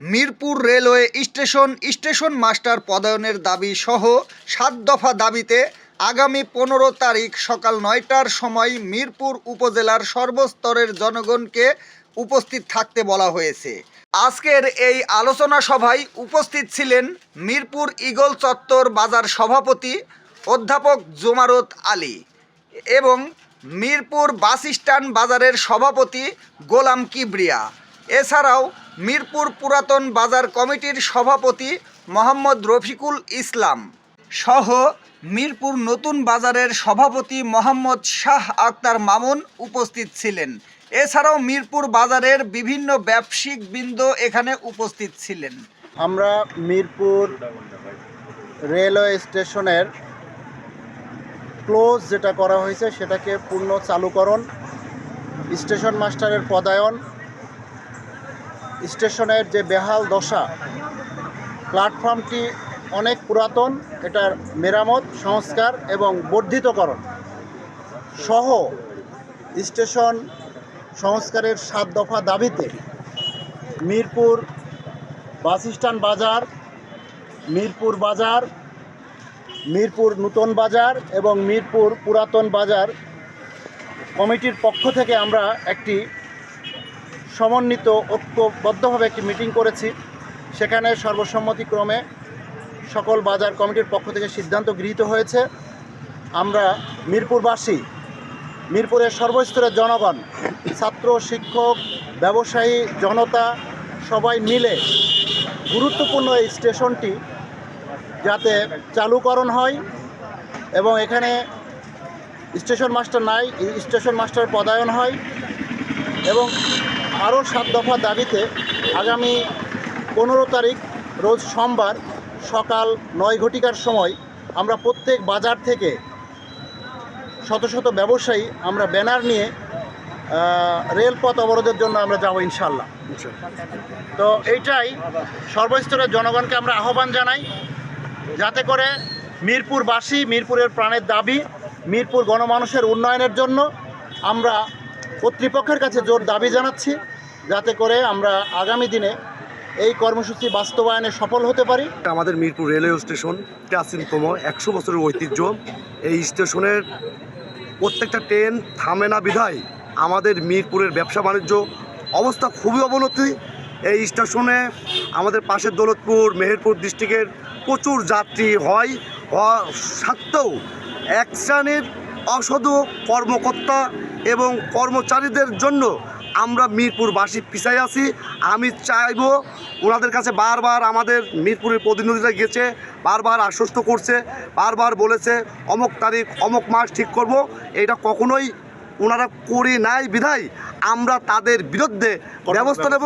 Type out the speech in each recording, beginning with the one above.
Mirpur railway station station master পদায়নের দাবি সহ সাত দফা দাবিতে আগামী পনেরো তারিখ সকাল নয়টার সময় মিরপুর উপজেলার সর্বস্তরের জনগণকে উপস্থিত থাকতে বলা হয়েছে। আজকের এই আলোচনা সভায় উপস্থিত ছিলেন মিরপুর ইগল চত্বর বাজার সভাপতি অধ্যাপক জুমারত আলী এবং মিরপুর বাস স্ট্যান্ড বাজারের সভাপতি গোলাম কিবরিয়া। এছাড়াও মিরপুর পুরাতন বাজার কমিটির সভাপতি মোহাম্মদ রফিকুল ইসলাম সহ মিরপুর নতুন বাজারের সভাপতি মোহাম্মদ শাহ আক্তার মামুন উপস্থিত ছিলেন। এছাড়াও মিরপুর বাজারের বিভিন্ন ব্যবসায়িক বৃন্দ এখানে উপস্থিত ছিলেন। আমরা মিরপুর রেলওয়ে স্টেশনের ক্লোজ যেটা করা হয়েছে সেটাকে পূর্ণ চালুকরণ স্টেশন মাস্টারের পদায়ন স্টেশনের যে বেহাল দশা, প্ল্যাটফর্মটি অনেক পুরাতন, এটার মেরামত, সংস্কার এবং বর্ধিতকরণ সহ স্টেশন সংস্কারের সাত দফা দাবিতে মিরপুর বাস বাজার, মিরপুর বাজার, মিরপুর নূতন বাজার এবং মিরপুর পুরাতন বাজার কমিটির পক্ষ থেকে আমরা একটি সমন্বিত ঐক্যবদ্ধভাবে একটি মিটিং করেছি। সেখানে সর্বসম্মতিক্রমে সকল বাজার কমিটির পক্ষ থেকে সিদ্ধান্ত গৃহীত হয়েছে। আমরা মিরপুরবাসী, মিরপুরের সর্বস্তরের জনগণ, ছাত্র, শিক্ষক, ব্যবসায়ী, জনতা, সবাই মিলে গুরুত্বপূর্ণ এই স্টেশনটি যাতে চালুকরণ হয় এবং এখানে স্টেশন মাস্টার নাই, স্টেশন মাস্টার পদায়ন হয় এবং আরও সাত দফা দাবিতে আগামী পনেরো তারিখ, রোজ সোমবার সকাল নয় ঘটিকার সময় আমরা প্রত্যেক বাজার থেকে শত শত ব্যবসায়ী আমরা ব্যানার নিয়ে রেলপথ অবরোধের জন্য আমরা যাব ইনশাল্লাহ তো এইটাই সর্বস্তরের জনগণকে আমরা আহ্বান জানাই, যাতে করে মিরপুরবাসী মিরপুরের প্রাণের দাবি, মিরপুর গণমানুষের উন্নয়নের জন্য আমরা কর্তৃপক্ষের কাছে জোর দাবি জানাচ্ছি। যাতে করে আমরা আগামী দিনে এই কর্মসূচি বাস্তবায়নে সফল হতে পারি। আমাদের মিরপুর রেলওয়ে স্টেশন, প্রাচীনতম একশো বছরের ঐতিহ্য। এই স্টেশনের প্রত্যেকটা ট্রেন থামে না বিধায় আমাদের মিরপুরের ব্যবসা বাণিজ্য অবস্থা খুবই অবনতি। এই স্টেশনে আমাদের পাশের দৌলতপুর, মেহেরপুর ডিস্ট্রিক্টের প্রচুর যাত্রী হয়। হওয়া সত্ত্বেও এক শ্রেণির অসাধু কর্মকর্তা এবং কর্মচারীদের জন্য আমরা মিরপুরবাসী পিছাই আছি। আমি চাইব ওনাদের কাছে বারবার আমাদের মিরপুরের প্রতিনিধিরা গেছে, বারবার আশ্বস্ত করছে, বারবার বলেছে, অমুক তারিখ, অমুক মাস ঠিক করব। এটা কখনোই ওনারা করে নাই বিধায়। আমরা তাদের বিরুদ্ধে ব্যবস্থা নেব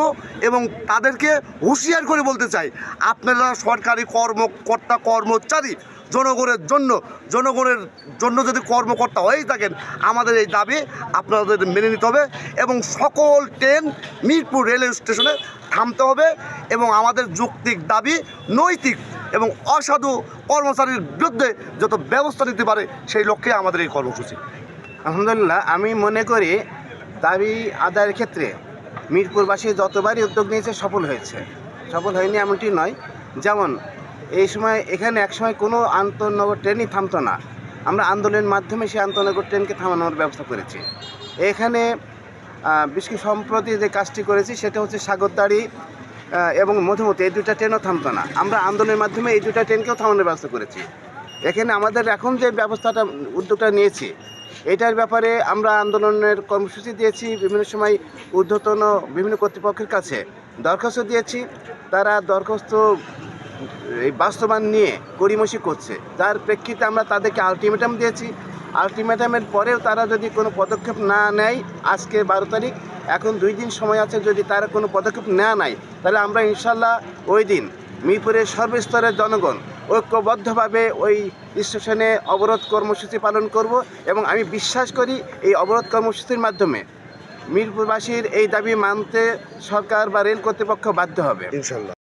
এবং তাদেরকে হুঁশিয়ার করে বলতে চাই। আপনারা সরকারি কর্মকর্তা কর্মচারী জনগণের জন্য জনগণের জন্য যদি কর্মকর্তা হয়েই থাকেন, আমাদের এই দাবি আপনাদের মেনে নিতে হবে এবং সকল ট্রেন মিরপুর রেলওয়ে স্টেশনে থামতে হবে এবং আমাদের যৌক্তিক দাবি নৈতিক এবং অসাধু কর্মচারীর বিরুদ্ধে যত ব্যবস্থা নিতে পারে সেই লক্ষ্যে আমাদের এই কর্মসূচি। আলহামদুলিল্লাহ, আমি মনে করি দাবি আদায়ের ক্ষেত্রে মিরপুরবাসী যতবারই উদ্যোগ নিয়েছে সফল হয়েছে। সফল হয়নি এমনটি নয়। যেমন এই সময় এখানে একসময় কোনো আন্তনগর ট্রেনই থামতো না। আমরা আন্দোলনের মাধ্যমে সেই আন্তনগর ট্রেনকে থামানোর ব্যবস্থা করেছি। এখানে বিশেষ সম্প্রতি যে কাজটি করেছি সেটা হচ্ছে সাগরদাড়ি এবং মধুমতি, এই দুটা ট্রেনও থামতো না। আমরা আন্দোলনের মাধ্যমে এই দুটা ট্রেনকেও থামানোর ব্যবস্থা করেছি। এখানে আমাদের এখন যে ব্যবস্থাটা, উদ্যোগটা নিয়েছি, এটার ব্যাপারে আমরা আন্দোলনের কর্মসূচি দিয়েছি, বিভিন্ন সময় ঊর্ধ্বতন বিভিন্ন কর্তৃপক্ষের কাছে দরখাস্ত দিয়েছি। তারা দরখাস্ত এই বাস্তবায়ন নিয়ে গড়িমসি করছে। যার প্রেক্ষিতে আমরা তাদেরকে আলটিমেটাম দিয়েছি। আলটিমেটামের পরেও তারা যদি কোনো পদক্ষেপ না নেয়, আজকে বারো তারিখ, এখন দুই দিন সময় আছে, যদি তারা কোনো পদক্ষেপ নেওয়া নাই তাহলে আমরা ইনশাল্লাহ ওই দিন মিরপুরের সর্বস্তরের জনগণ ঐক্যবদ্ধভাবে ওই স্টেশনে অবরোধ কর্মসূচি পালন করব এবং আমি বিশ্বাস করি এই অবরোধ কর্মসূচির মাধ্যমে মিরপুরবাসীর এই দাবি মানতে সরকার বা রেল কর্তৃপক্ষ বাধ্য হবে। ইনশাল্লাহ।